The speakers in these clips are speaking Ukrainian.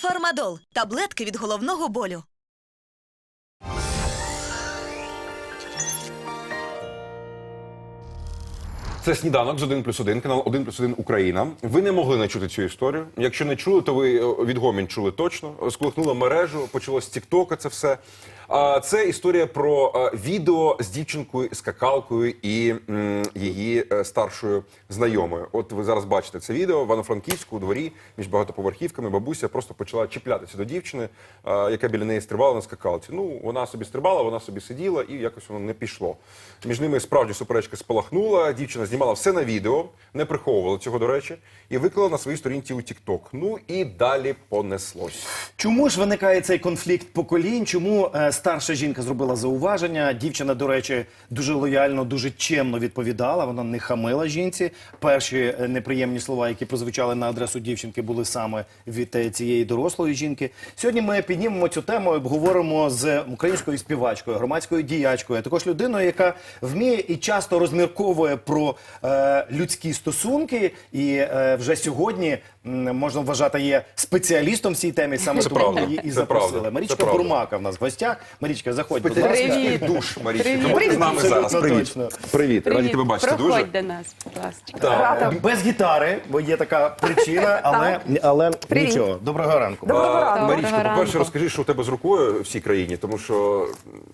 Фармадол таблетки від головного болю. Це сніданок з 1 плюс 1, канал 1 плюс 1 Україна. Ви не могли не чути цю історію. Якщо не чули, то ви е, відгомін чули точно. Сколихнула мережу, почалось з Тіктока це все. Це історія про відео з дівчинкою, скакалкою і її е, старшою знайомою. От ви зараз бачите це відео в Івано-Франківську у дворі між багатоповерхівками. Бабуся просто почала чіплятися до дівчини, яка біля неї стрибала на скакалці. Ну вона собі стрибала, вона собі сиділа, і якось воно не пішло. Між ними справді суперечка спалахнула. Дівчина знімала все на відео, не приховувала цього, до речі, і виклала на своїй сторінці у TikTok. Ну і далі понеслось. Чому ж виникає цей конфлікт поколінь? Чому е, старша жінка зробила зауваження? Дівчина, до речі, дуже лояльно, дуже чемно відповідала. Вона не хамила жінці. Перші е, неприємні слова, які прозвучали на адресу дівчинки, були саме від е, цієї дорослої жінки. Сьогодні ми піднімемо цю тему, і обговоримо з українською співачкою, громадською діячкою, а також людиною, яка вміє і часто розмірковує про е, людські стосунки, і е, вже сьогодні м, можна вважати є спеціалістом в цій темі. Саме Це тому правда. її і Це запросили. правда. Марічка Це правда. Бурмака в нас в гостях. Марічка, заходь, будь ласка. Привіт. душ, Марічка. Привіт. Тому ти з нами Абсолютно зараз. Привіт. точно. Привіт. Раді тебе бачити Проходь дуже. до нас, будь ласка. Так. Без гітари, бо є така причина, але, але Привіт. нічого. Доброго ранку. Доброго А, ранку. Марічка, Доброго по-перше, ранку. розкажи, що у тебе з рукою в цій країні, тому що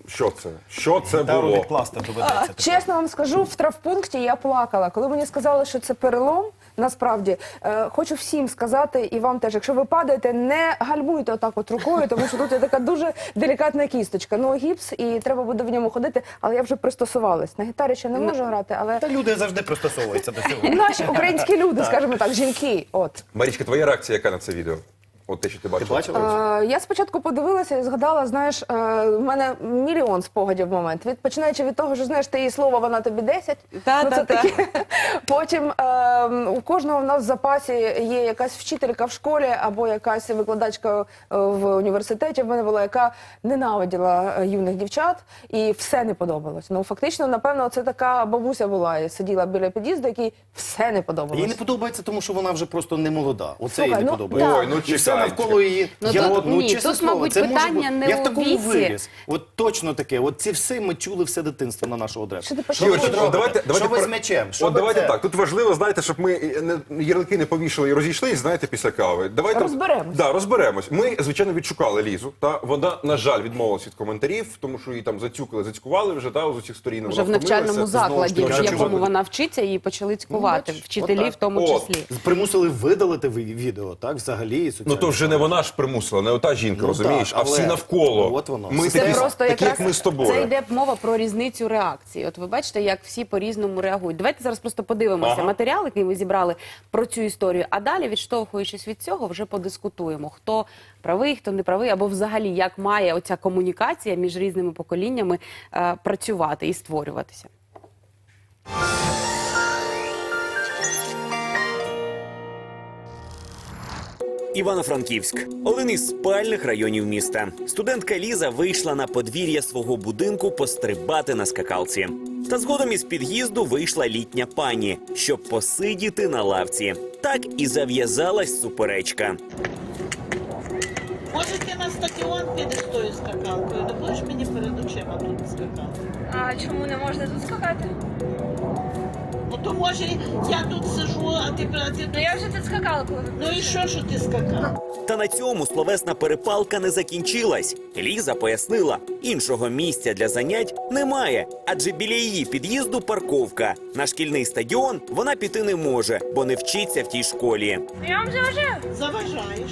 що це? Що це Тару було? відкласти доведеться. Чесно вам скажу, в травпункті я плакала. Коли мені сказали, що це перелом, насправді е, хочу всім сказати, і вам теж, якщо ви падаєте, не гальмуйте отак от рукою, тому що тут є така дуже делікатна кісточка. Ну гіпс, і треба буде в ньому ходити, але я вже пристосувалась. На гітарі ще не можу грати, але Та люди завжди пристосовуються до цього. наші українські люди, скажімо так, жінки. От Марічка, твоя реакція яка на це відео? От те, що ти бачила. бачила? Е, я спочатку подивилася і згадала, знаєш, е, в мене мільйон спогадів в момент. Від починаючи від того, що знаєш, ти її слово, вона тобі 10. Та, ну, та, це та. таке. Потім е, у кожного в нас в запасі є якась вчителька в школі або якась викладачка е, в університеті. В мене була, яка ненавиділа е, юних дівчат, і все не подобалось. Ну фактично, напевно, це така бабуся була і сиділа біля під'їзду, якій все не подобалось. Їй не подобається, тому що вона вже просто не молода. Оце їй не ну, подобається. Ой, ну І все навколо її. Ну, я, тут- от, ну, ні, чесне тут, слово, мабуть, це може питання бути. не Я в у такому віці. виріс. От точно таке. От ці все ми чули все дитинство на нашу адресу. Що ти Що почав ви Юрчик, тут от робите? давайте, давайте що ви пер- з м'ячем? Що От ви давайте це? так. Тут важливо, знаєте, щоб ми е, не- ярлики не повішали і розійшлись, знаєте, після кави. Давайте Розберемось. Да, розберемось. Ми, звичайно, відшукали Лізу. Та вона, на жаль, відмовилась від коментарів, тому що її там зацюкали, зацькували вже та, з усіх сторін. Вже в вона навчальному втомилася. закладі, в якому вона вчиться, її почали цькувати, бачиш, вчителі отак. в тому От. числі. Примусили видалити ви- відео, так? Взагалі. Ну то вже не вона ж примусила, не ота жінка, Ну, розумієш, так, а всі але- навколо. От воно. Ми Це такі, просто такі як ми з тобою. Це йде мова про різницю реакції. От ви бачите, як всі по-різному реагують. Давайте зараз просто подивимося Ага. матеріал, який ми зібрали про цю історію. А далі, відштовхуючись від цього, вже подискутуємо, хто правий, хто не правий, або взагалі як має оця комунікація між різними поколіннями е, працювати і створюватися. Івано-Франківськ один із спальних районів міста. Студентка Ліза вийшла на подвір'я свого будинку пострибати на скакалці. Та згодом із під'їзду вийшла літня пані, щоб посидіти на лавці. Так і зав'язалась суперечка. Може, ти на стадіон підеш тою скакалкою? Не будеш мені перед очима тут скакати? А чому не можна тут скакати? Ну то може я тут сижу, а ти а ти Ну я вже тут скакала, коли ви Ну і що, що ти скакав? Та на цьому словесна перепалка не закінчилась. Ліза пояснила, іншого місця для занять немає, адже біля її під'їзду парковка. На шкільний стадіон вона піти не може, бо не вчиться в тій школі. Я вам заважаю. Заважаєш,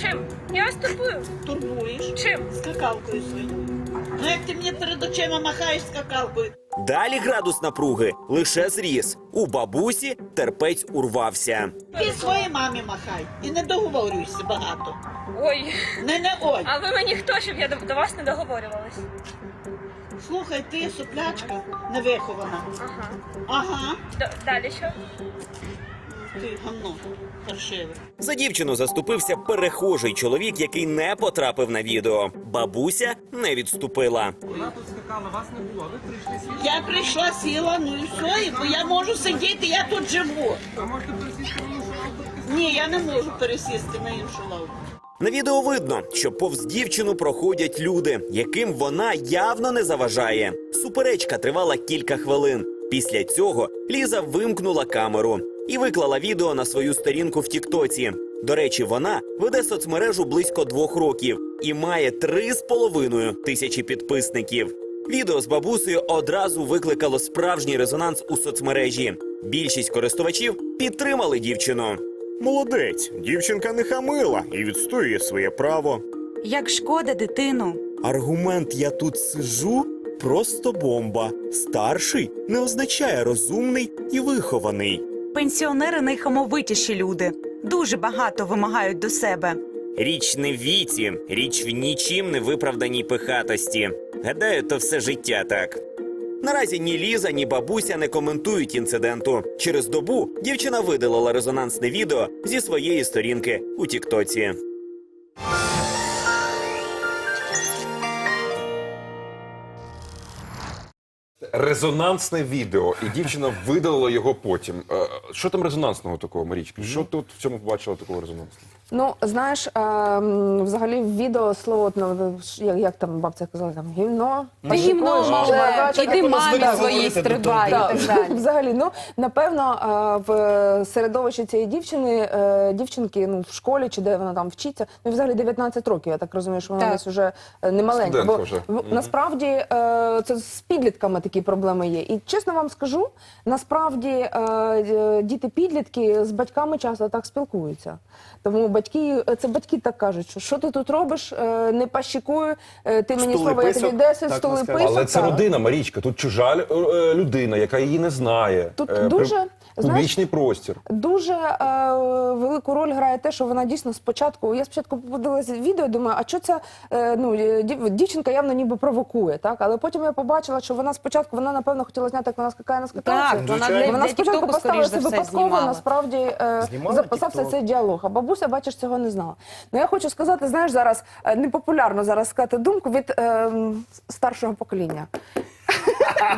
Чим? Я вас турбую. турбуєш Чим? скакалкою своєю. Ну як ти мені перед очима махаєш скакалкою? Далі градус напруги лише зріс. У бабусі терпець урвався. Ти своїй мамі махай і не договорюйся багато. Ой, Не не ой. а ви мені хто, щоб я до, до вас не договорювалась? Слухай, ти суплячка невихована. Ага. Ага, Д- далі що? Ти гамно паршиве. За дівчину заступився перехожий чоловік, який не потрапив на відео. Бабуся не відступила. Я прийшла, сіла, ну і все, і бо я можу сидіти, я тут живу. Ні, я не можу пересісти на іншу лавку. На відео видно, що повз дівчину проходять люди, яким вона явно не заважає. Суперечка тривала кілька хвилин. Після цього Ліза вимкнула камеру і виклала відео на свою сторінку в Тіктоці. До речі, вона веде соцмережу близько двох років і має три з половиною тисячі підписників. Відео з бабусею одразу викликало справжній резонанс у соцмережі. Більшість користувачів підтримали дівчину. Молодець, дівчинка не хамила і відстоює своє право. Як шкода дитину. Аргумент я тут сижу просто бомба. Старший не означає розумний і вихований. Пенсіонери найхамовитіші люди. Дуже багато вимагають до себе. Річ не в віці, річ в нічим не виправданій пихатості. Гадаю, то все життя так. Наразі ні Ліза, ні бабуся не коментують інциденту. Через добу дівчина видалила резонансне відео зі своєї сторінки у Тіктоці. Резонансне відео, і дівчина видалила його потім. Е, Що там резонансного такого, Марічка? Що тут в цьому побачила такого резонансного? Ну, знаєш, ем, взагалі в відео слово, ну, як, як там бабця казала, там гівно. Ти гімно пащикуєш, мале, бачиш, іди як воно мамі звикла своїй говорити до стрибай і Так, так далі. Взагалі, ну напевно, е, в середовищі цієї дівчини, е, дівчинки, ну в школі чи де вона там вчиться, ну взагалі 19 років. Я так розумію, що вона Так. десь уже е, не маленька. Студентка Бо вже. в- насправді е, це з підлітками такі проблеми є. І чесно вам скажу, насправді е, е, діти-підлітки з батьками часто так спілкуються. Тому батьки, це батьки так кажуть, що що ти тут робиш, е, не пащикую, е, ти мені слово, я тобі 10, так стули писок. Але це родина, Марічка. Тут чужа е, е, людина, яка її не знає. Тут Е, дуже, публічний простір. Дуже е, велику роль грає те, що вона дійсно спочатку. Я спочатку подивилася відео, думаю, а що ця е, ну, е, дів- дівчинка явно ніби провокує, так? Але потім я побачила, що вона спочатку вона напевно хотіла зняти, як вона скакає на скакалці. Так, вона для, Вона для спочатку тіктоку, поставила скоріш за це все, знімала. насправді е, Знімала записався TikTok. цей діалог. А бабуся, бачиш, цього не знала. Ну я хочу сказати, знаєш, зараз е, непопулярно зараз сказати думку від е, старшого покоління.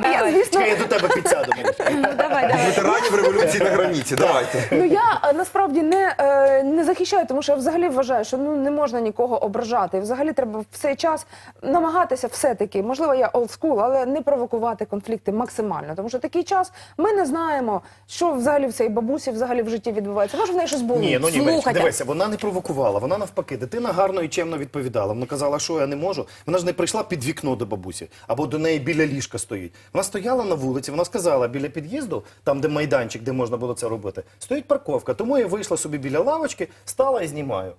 Я, звісно, Чекай, я до тебе підсяду. Ну, давай, давай. Ветеранів революції на граніті. Давайте. Ну я е, насправді не, е, не захищаю, тому що я взагалі вважаю, що ну не можна нікого ображати. І Взагалі треба в цей час намагатися все-таки, можливо, я олдскул, але не провокувати конфлікти максимально. Тому що такий час ми не знаємо, що взагалі в цій бабусі взагалі в житті відбувається. Може, в неї щось було. Ні, ну ні, Слухайте. дивися, вона не провокувала, вона навпаки, дитина гарно і чемно відповідала. Вона казала, що я не можу. Вона ж не прийшла під вікно до бабусі, або до неї біля ліжка стоїть. Вона стояла на вулиці, вона сказала, біля під'їзду, там, де майданчик, де можна було це робити, стоїть парковка. Тому я вийшла собі біля лавочки, стала і знімаю.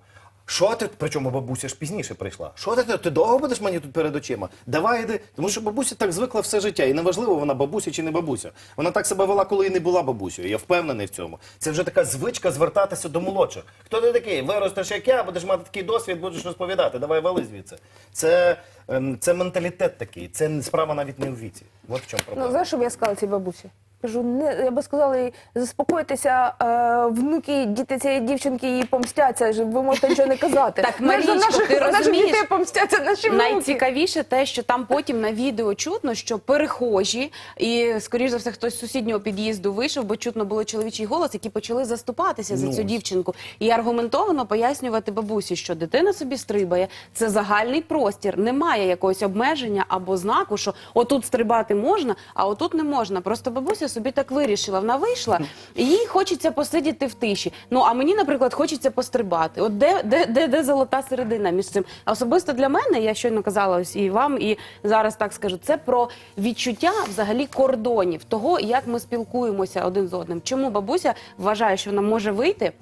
Що ти, причому бабуся ж пізніше прийшла. Що ти, ти довго будеш мені тут перед очима? Давай йди. Тому що бабуся так звикла все життя. І неважливо, вона бабуся чи не бабуся. Вона так себе вела, коли і не була бабусею. Я впевнений в цьому. Це вже така звичка звертатися до молодших. Хто ти такий? Виростеш як я, будеш мати такий досвід, будеш розповідати. Давай вали звідси. Це, ем, це менталітет такий. Це справа навіть не у віці. От в чому Ну, проблема. знаєш, що б я сказала цій бабусі? Кажу, не я би сказала заспокойтеся, е, внуки, діти цієї дівчинки їй помстяться. ж Ви можете нічого не казати. Так, Знаєш, за Марічко, наших, ти наших розумієш? дітей помстяться наші внуки. Найцікавіше те, що там потім на відео чутно, що перехожі, і скоріш за все, хтось з сусіднього під'їзду вийшов, бо чутно було чоловічий голос, які почали заступатися за Ну, цю ось. дівчинку і аргументовано пояснювати бабусі, що дитина собі стрибає, це загальний простір, немає якогось обмеження або знаку, що отут стрибати можна, а отут не можна. Просто бабуся собі так вирішила. Вона вийшла, і їй хочеться посидіти в тиші. Ну а мені, наприклад, хочеться пострибати. От де, де, де, де золота середина між цим? Особисто для мене, я щойно казала ось і вам, і зараз так скажу, це про відчуття взагалі кордонів того, як ми спілкуємося один з одним. Чому бабуся вважає, що вона може вийти?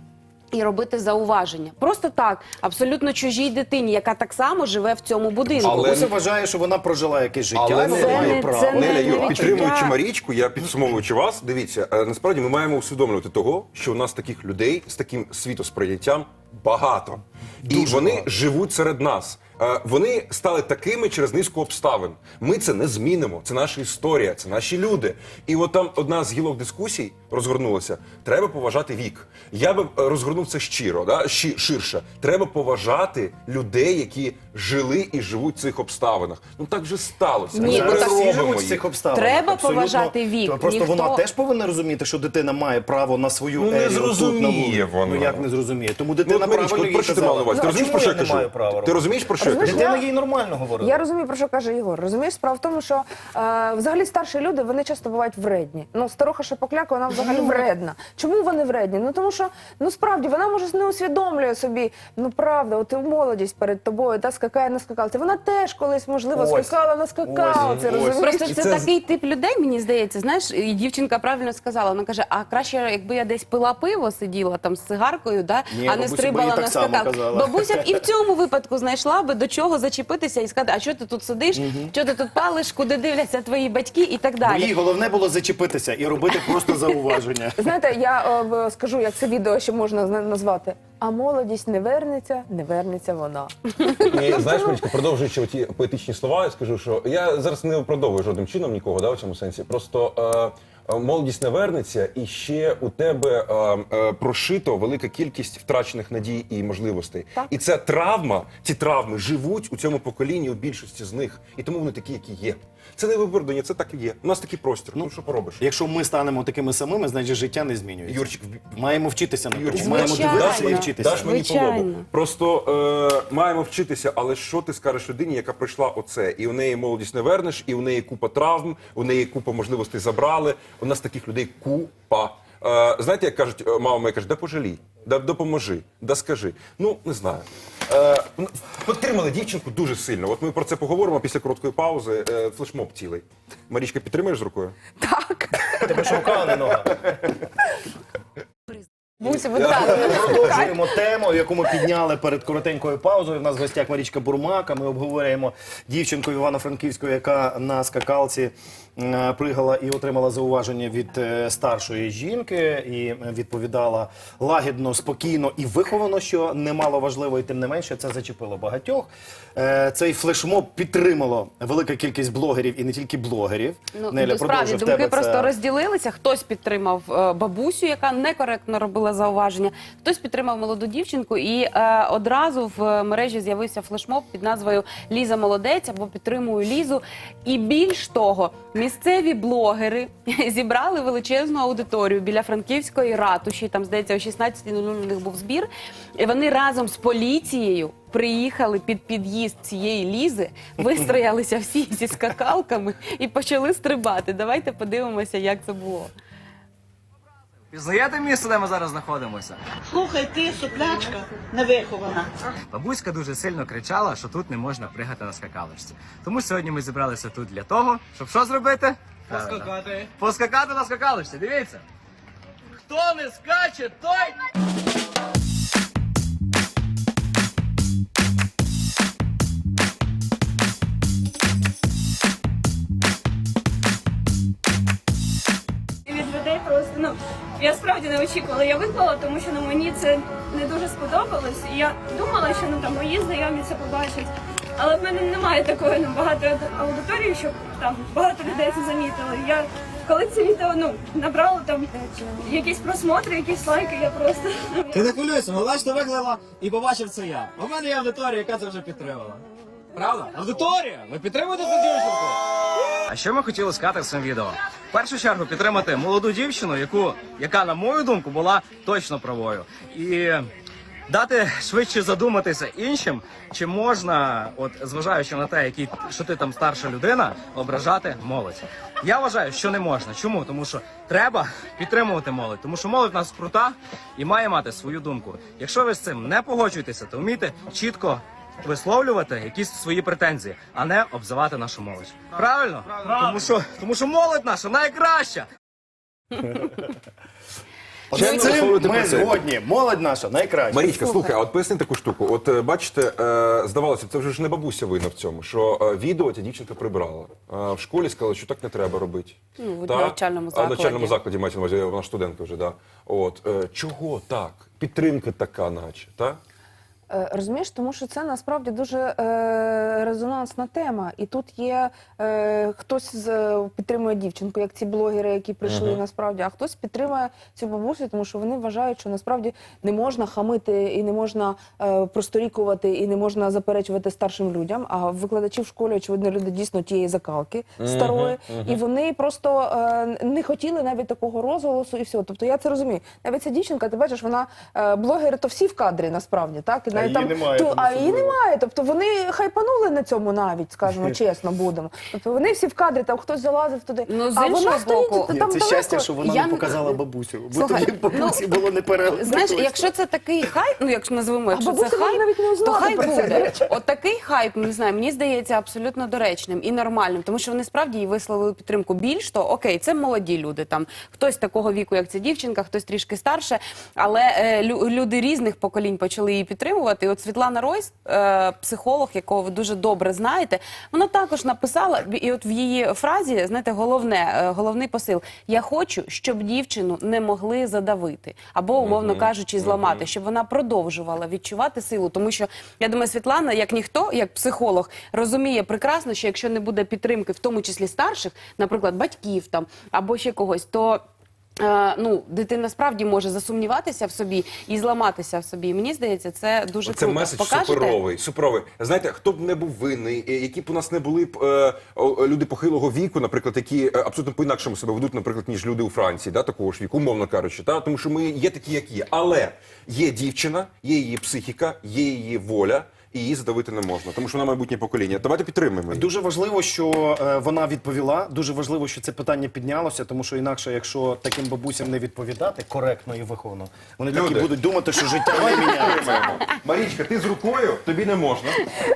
І робити зауваження просто так, абсолютно чужій дитині, яка так само живе в цьому будинку. Але- Бабуся вважає, що вона прожила якесь життя. Але вона це має не- право. це не- Неля, не підтримуючи. Марічку, я підсумовуючи вас, дивіться, е, насправді ми маємо усвідомлювати того, що у нас таких людей з таким світосприйняттям багато. І вони багато. живуть серед нас. Е, Вони стали такими через низку обставин. Ми це не змінимо. Це наша історія, це наші люди. І от там одна з гілок дискусій розгорнулася. Треба поважати вік. Я би е, розгорнув це щиро, да? щи- ширше. Треба поважати людей, які жили і живуть в цих обставинах. Ну так вже сталося. Ні, Ми ну, так всі живуть в цих обставинах. Треба Абсолютно. поважати вік. Просто Ніхто- вона теж повинна розуміти, що дитина має право на свою Ну, не Елі отут на вона. Ну як не зрозуміє? Тому Ну, дитина Марічко, правильно от про що ти мала на увазі? Ти Ну, розумієш, про що я кажу? Ти розумієш, про що я кажу? Дитина їй нормально говорила. Я розумію, про що каже Ігор. Розумієш, справа в тому, що е, взагалі старші люди вони часто бувають вредні. Ну, старуха Шапокляка, вона взагалі вредна. Чому вони вредні? Ну тому що ну справді вона може не усвідомлює собі. Ну правда, от і молодість перед тобою та скакає на скакалці. Вона теж колись можливо Ось. скакала на скакалці. Розумієш? Просто це, такий тип людей, мені здається. Знаєш, і дівчинка правильно сказала. Вона каже: а краще, якби я десь пила пиво, сиділа там з цигаркою, да, а не стрибала їй на так само скакалку. казала. Бабуся б і в цьому випадку знайшла би до чого зачепитися і сказати, а що ти тут сидиш, що ти тут палиш, куди дивляться твої батьки і так далі. їй головне було зачепитися і робити просто зауваження. Знаєте, я е, скажу, як це відео ще можна зна- назвати. А молодість не вернеться, не вернеться вона. І знаєш, Марічка, продовжуючи ті поетичні слова, я скажу, що я зараз не виправдовую жодним чином нікого да, в цьому сенсі. Просто е, молодість не вернеться, і ще у тебе е, е, прошито велика кількість втрачених надій і можливостей. Так. І ця травма, ці травми живуть у цьому поколінні у більшості з них. І тому вони такі, які є. Це не виправдання, це так і є. У нас такий простір. Ну що поробиш? Якщо ми станемо такими самими, значить життя не змінюється. Юрчик, маємо вчитися на Юрчик, тому. Маємо Звичайно. дивитися і вчитися. Даш мені по Звичайно. лобу. Просто е, маємо вчитися, але що ти скажеш людині, яка пройшла оце? І у неї молодість не вернеш, і у неї купа травм, у неї купа можливостей забрали. У нас таких людей купа. Е, знаєте, як кажуть, е, мама моя каже, да пожалій, да допоможи, да скажи. Ну, не знаю. Е, підтримали дівчинку дуже сильно. От ми про це поговоримо після короткої паузи. Е, флешмоб цілий. Марічка, підтримаєш з рукою? Так. Тебе що рука, а не нога. Бусі, будь ласка. Продовжуємо тему, яку ми підняли перед коротенькою паузою. У нас в гостях Марічка Бурмака. Ми обговорюємо дівчинку Івано-Франківську, яка на скакалці пригала і отримала зауваження від е, старшої жінки, і е, відповідала лагідно, спокійно і виховано, що немало важливо, і тим не менше це зачепило багатьох. Е, Цей флешмоб підтримало велика кількість блогерів і не тільки блогерів. Ну, Неля, справді, думки тебе просто це- розділилися. Хтось підтримав е, бабусю, яка некоректно робила зауваження, хтось підтримав молоду дівчинку, і е, одразу в мережі з'явився флешмоб під назвою Ліза молодець або підтримую Лізу. І більш того, місцеві блогери зібрали величезну аудиторію біля франківської ратуші. Там здається, о 16.00 у них був збір. І вони разом з поліцією. Приїхали під під'їзд цієї лізи, вистроялися всі зі скакалками і почали стрибати. Давайте подивимося, як це було. Пізнаєте місце, де ми зараз знаходимося? Слухай, ти суплячка невихована. Бабуська дуже сильно кричала, що тут не можна пригати на скакалочці. Тому сьогодні ми зібралися тут для того, щоб що зробити? Поскакати. Поскакати на скакалочці. Дивіться. Хто не скаче, той. Я справді не очікувала. Я виклала, тому що ну мені це не дуже сподобалось. І я думала, що ну там мої знайомі це побачать. Але в мене немає такої ну, багато аудиторії, щоб там багато людей це замітили. Я коли це відео ну набрало там якісь просмотри, якісь лайки, я просто ну, Ти не хвилюйся, головне, що виклала і побачив це я. У мене є аудиторія, яка це вже підтримала. Правда? Аудиторія! Ви підтримуєте цю дівчинку? А що ми хотіли сказати цим відео? В першу чергу підтримати молоду дівчину, яку, яка, на мою думку, була точно правою. І дати швидше задуматися іншим, чи можна, от зважаючи на те, який, що ти там старша людина, ображати молодь. Я вважаю, що не можна. Чому? Тому що треба підтримувати молодь, тому що молодь у нас крута і має мати свою думку. Якщо ви з цим не погоджуєтеся, то вмійте чітко висловлювати якісь свої претензії, а не обзивати нашу молодь. Правильно? Тому що тому що молодь наша найкраща. Висловлювати ми згодні. Молодь наша найкраща. Марічка, слухай, а от поясни таку штуку. От е, бачите, е, здавалося, це вже ж не бабуся винна в цьому, що е, відео ця дівчинка прибрала. Е, в школі сказали, що так не треба робити. Ну, в Та? навчальному А, в закладі. навчальному закладі мається на увазі, вона студентка вже, да. От е, чого так? Підтримка така, наче, так? Е, Розумієш, тому що це насправді дуже е, резонансна тема. І тут є е, хтось з, е, підтримує дівчинку, як ці блогери, які прийшли насправді, а хтось підтримує цю бабусю, тому що вони вважають, що насправді не можна хамити і не можна е, просторікувати, і не можна заперечувати старшим людям. А викладачі в школі, очевидно, люди дійсно тієї закалки старої, і вони просто е, не хотіли навіть такого розголосу, і все. Тобто я це розумію. Навіть ця дівчинка, ти бачиш, вона е, блогери, то всі в кадрі насправді, так і навіть її немає ту- там а її немає. Тобто вони хайпанули на цьому навіть, скажімо чесно, будемо. Тобто вони всі в кадрі, там хтось залазив туди. Ну, з а іншого вона стоїть боку- там Це далеко. щастя, що вона Я не показала бабусю. Бо Слухай, тоді бабусі було не пере... Знаєш, якщо це такий хайп, ну якщо називемо, якщо це бабуся хайп, навіть не то хай це, буде. От такий хайп, не знаю, мені здається абсолютно доречним і нормальним, тому що вони справді їй висловили підтримку. Більш то окей, це молоді люди. Там хтось такого віку, як ця дівчинка, хтось трішки старше, але е, лю- люди різних поколінь почали її підтримувати. І от Світлана Ройс, е, психолог, якого ви дуже добре знаєте, вона також написала, і от в її фразі, знаєте, головне, е, головний посил: я хочу, щоб дівчину не могли задавити або, умовно кажучи, зламати, щоб вона продовжувала відчувати силу. Тому що я думаю, Світлана, як ніхто, як психолог, розуміє прекрасно, що якщо не буде підтримки, в тому числі старших, наприклад, батьків там або ще когось, то. Е, Ну, дитина справді може засумніватися в собі і зламатися в собі. Мені здається, це дуже Це круто. меседж Покажете? суперовий. суперовий. Знаєте, хто б не був винний, е, які б у нас не були б е, о, люди похилого віку, наприклад, які е, абсолютно по-інакшому себе ведуть, наприклад, ніж люди у Франції, да, такого ж віку, умовно кажучи, та? тому що ми є такі, як є. Але є дівчина, є її психіка, є її воля, і її задавити не можна, тому що вона майбутнє покоління. Давайте підтримаємо. її. Дуже важливо, що е, вона відповіла. Дуже важливо, що це питання піднялося, тому що інакше, якщо таким бабусям не відповідати коректно і виховано, вони так і Люди. будуть думати, що життя не міняється. Марічка, ти з рукою, тобі не можна.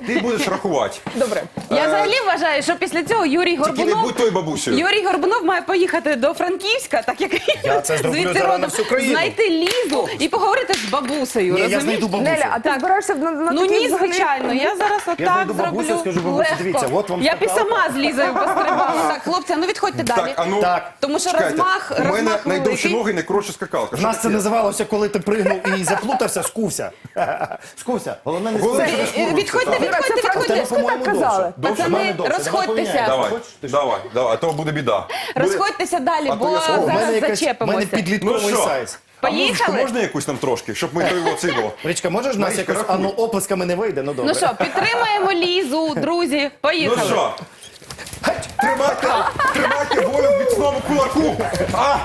Ти будеш рахувати. Добре. Я взагалі вважаю, що після цього Юрій Тільки не Горбунов будь тою бабусею. Юрій Горбунов має поїхати до Франківська, так як Я це зроблю звідти зараз родом, на всю країну. знайти лізу і поговорити з бабусею. Ні, я розумієш? знайду бабусю. Неля, а ти збираєшся на, на Ну такий ні, взагалі- звичайно. Я зараз отак знайду бабусю, зроблю. скажу, бабусю, легко. дивіться, от вам Я б і скакалка. сама з Лізою пострибала. Так, хлопці, ну відходьте далі. Так, а ну, Так. Тому що чекайте, розмах, у мене розмах найдовші великий. ноги, не коротше скакалка. В нас це називалося, коли ти пригнув і заплутався, скувся. Скувся. Головне не Головне, скувся. не Е, Відходьте, відходьте, Це відходьте. по-моєму, так казали. довше. Довше, Пацани, в мене довше. Давай розходьтеся. поміняємо. Давай, Хочеш? Ти що? давай, давай, а то буде біда. Буде- Розходьтеся далі, А то бо я. О, в мене зараз якась- в мене зачепимося. підлітковий Ну що? сайз. А Поїхали? можна якусь нам трошки, щоб ми його оцього? Річка, можеш нас Марічка, якось, а рахуй. ну оплесками не вийде, ну добре. Ну що, підтримаємо Лізу, друзі. поїхали. Ну що? Тримайте, тримайте волю в міцному кулаку. А!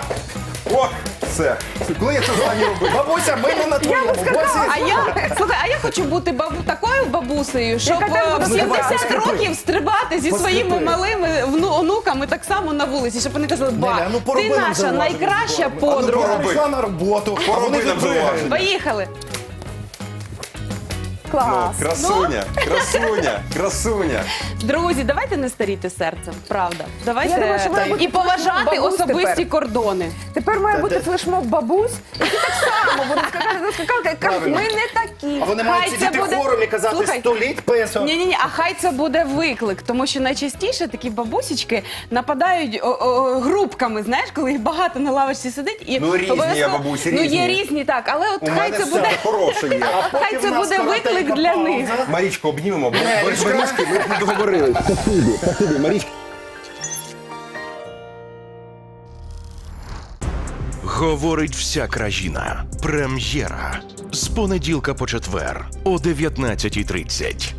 Все. Коли я це останній робив? Бабуся, ми не на твоєму боці. А я слухай, а я хочу бути бабу такою бабусею, щоб Яка е, в буде 70 поскрипи. років стрибати зі своїми Поскрипи. малими вну- онуками так само на вулиці, щоб вони казали, ба, Неля, ну пороби ти нам наша зауваження. найкраща А ну, подруга. я пішла на роботу, а Пороби вони нам зауваження. Поїхали. Клас. Красуня, красуня, красуня. Друзі, давайте не старіти серцем, правда. Давайте Я думаю, що має бути і поважати бабусь особисті тепер. кордони. Тепер має Та бути флешмоб бабусь, які так само будуть скакати на скакалки і кажуть, ми не такі. А вони Хай мають це сидіти буде- хором і казати Слухай. століть песо. Ні, ні, ні, а хай це буде виклик, тому що найчастіше такі бабусічки нападають о, о, групками, знаєш, коли їх багато на лавочці сидить і Ну, різні є обов'язково- бабусі, Ну є різні. різні, так, але от У хай мене це все буде. хороше є. Хай це в нас буде коротенька виклик для них. Марічку обнімемо, бо без Марічки ми б не договорились. Спасибі, спасибі, Марічка. Говорить вся країна. Прем'єра з понеділка по четвер о 19.30.